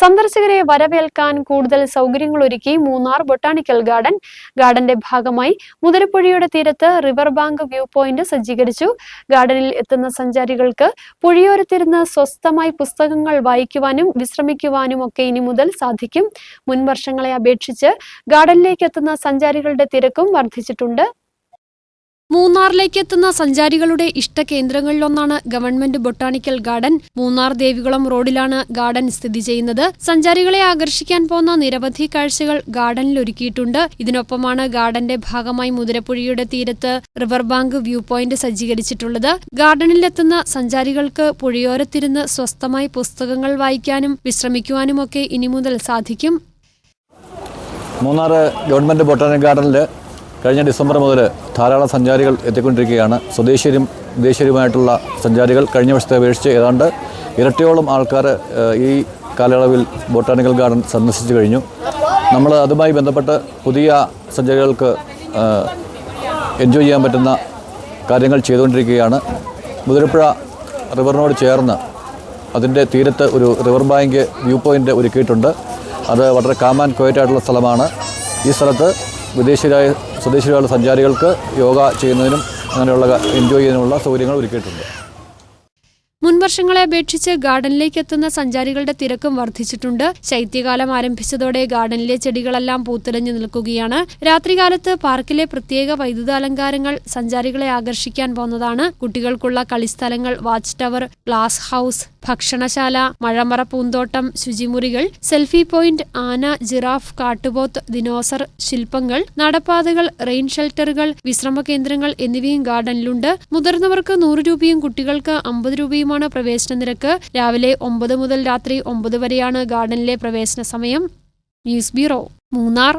സന്ദർശകരെ വരവേൽക്കാൻ കൂടുതൽ സൗകര്യങ്ങൾ ഒരുക്കി മൂന്നാർ ബൊട്ടാണിക്കൽ ഗാർഡൻ. ഗാർഡന്റെ ഭാഗമായി മുതിരപ്പുഴയുടെ തീരത്ത് റിവർ ബാങ്ക് വ്യൂ പോയിന്റ് സജ്ജീകരിച്ചു. ഗാർഡനിൽ എത്തുന്ന സഞ്ചാരികൾക്ക് പുഴയോരത്തിരുന്ന് സ്വസ്ഥമായി പുസ്തകങ്ങൾ വായിക്കുവാനും വിശ്രമിക്കുവാനും ഒക്കെ ഇനി മുതൽ സാധിക്കും. മുൻവർഷങ്ങളെ അപേക്ഷിച്ച് ഗാർഡനിലേക്ക് എത്തുന്ന സഞ്ചാരികളുടെ തിരക്കും വർദ്ധിച്ചിട്ടുണ്ട്. മൂന്നാറിലേക്ക് എത്തുന്ന സഞ്ചാരികളുടെ ഇഷ്ട കേന്ദ്രങ്ങളിലൊന്നാണ് government botanical garden. Munnar Devikulam റോഡിലാണ് ഗാർഡൻ സ്ഥിതി ചെയ്യുന്നത്. സഞ്ചാരികളെ ആകർഷിക്കാൻ പോകുന്ന നിരവധി കാഴ്ചകൾ ഗാർഡനിൽ ഒരുക്കിയിട്ടുണ്ട് ഇതിനൊപ്പമാണ് ഗാർഡന്റെ ഭാഗമായി മുതിരപ്പുഴയുടെ തീരത്ത് റിവർ ബാങ്ക് വ്യൂ പോയിന്റ് സജ്ജീകരിച്ചിട്ടുള്ളത്. ഗാർഡനിലെത്തുന്ന സഞ്ചാരികൾക്ക് പുഴയോരത്തിരുന്ന് സ്വസ്ഥമായി പുസ്തകങ്ങൾ വായിക്കാനും വിശ്രമിക്കുവാനുമൊക്കെ ഇനി മുതൽ സാധിക്കും. മൂന്നാർ ഗവൺമെന്റ് ബൊട്ടാണിക് ഗാർഡനിൽ കഴിഞ്ഞ ഡിസംബർ മുതൽ ധാരാളം സഞ്ചാരികൾ എത്തിക്കൊണ്ടിരിക്കുകയാണ്. സ്വദേശീയരും വിദേശീയരുമായിട്ടുള്ള സഞ്ചാരികൾ കഴിഞ്ഞ വർഷത്തെ അപേക്ഷിച്ച് ഏതാണ്ട് ഇരട്ടിയോളം ആൾക്കാർ ഈ കാലയളവിൽ ബൊട്ടാണിക്കൽ ഗാർഡൻ സന്ദർശിച്ചു കഴിഞ്ഞു. നമ്മൾ അതുമായി ബന്ധപ്പെട്ട് പുതിയ സഞ്ചാരികൾക്ക് എൻജോയ് ചെയ്യാൻ പറ്റുന്ന കാര്യങ്ങൾ ചെയ്തുകൊണ്ടിരിക്കുകയാണ്. മുതിരപ്പുഴ റിവറിനോട് ചേർന്ന് അതിന്റെ തീരത്ത് ഒരു റിവർ ബാങ്ക് വ്യൂ പോയിന്റ് ഒരുക്കിയിട്ടുണ്ട്. അത് വളരെ കാമാൻ ക്വയറ്റായിട്ടുള്ള സ്ഥലമാണ്. ഈ സ്ഥലത്ത് വിദേശീയരായ സ്വദേശികളുള്ള സഞ്ചാരികൾക്ക് യോഗ ചെയ്യുന്നതിനും അങ്ങനെയുള്ള എൻജോയ് ചെയ്യുന്നതിനുള്ള സൗകര്യങ്ങൾ ഒരുക്കിയിട്ടുണ്ട്. മുൻവർഷങ്ങളെ അപേക്ഷിച്ച് ഗാർഡനിലേക്ക് എത്തുന്ന സഞ്ചാരികളുടെ തിരക്കും വർദ്ധിച്ചിട്ടുണ്ട്. ശൈത്യകാലം ആരംഭിച്ചതോടെ ഗാർഡനിലെ ചെടികളെല്ലാം പൂത്തുലഞ്ഞു നിൽക്കുകയാണ്. രാത്രികാലത്ത് പാർക്കിലെ പ്രത്യേക വൈദ്യുതാലങ്കാരങ്ങൾ സഞ്ചാരികളെ ആകർഷിക്കാൻ പോന്നതാണ് കുട്ടികൾക്കുള്ള കളിസ്ഥലങ്ങൾ വാച്ച് ടവർ ഗ്ലാസ് ഹൌസ് ഭക്ഷണശാല മഴമറ പൂന്തോട്ടം ശുചിമുറികൾ സെൽഫി പോയിന്റ് ആന ജിറാഫ് കാട്ടുപോത്ത് ദിനോസർ ശില്പങ്ങൾ നടപ്പാതകൾ റെയിൻ ഷെൽട്ടറുകൾ വിശ്രമ കേന്ദ്രങ്ങൾ എന്നിവയും ഗാർഡനിലുണ്ട്. മുതിർന്നവർക്ക് നൂറ് രൂപയും കുട്ടികൾക്ക് അമ്പത് രൂപയുമാണ് പ്രവേശന നിരക്ക്. രാവിലെ ഒമ്പത് മുതൽ രാത്രി ഒമ്പത് വരെയാണ് ഗാർഡനിലെ പ്രവേശന സമയം. News bureau Munnar.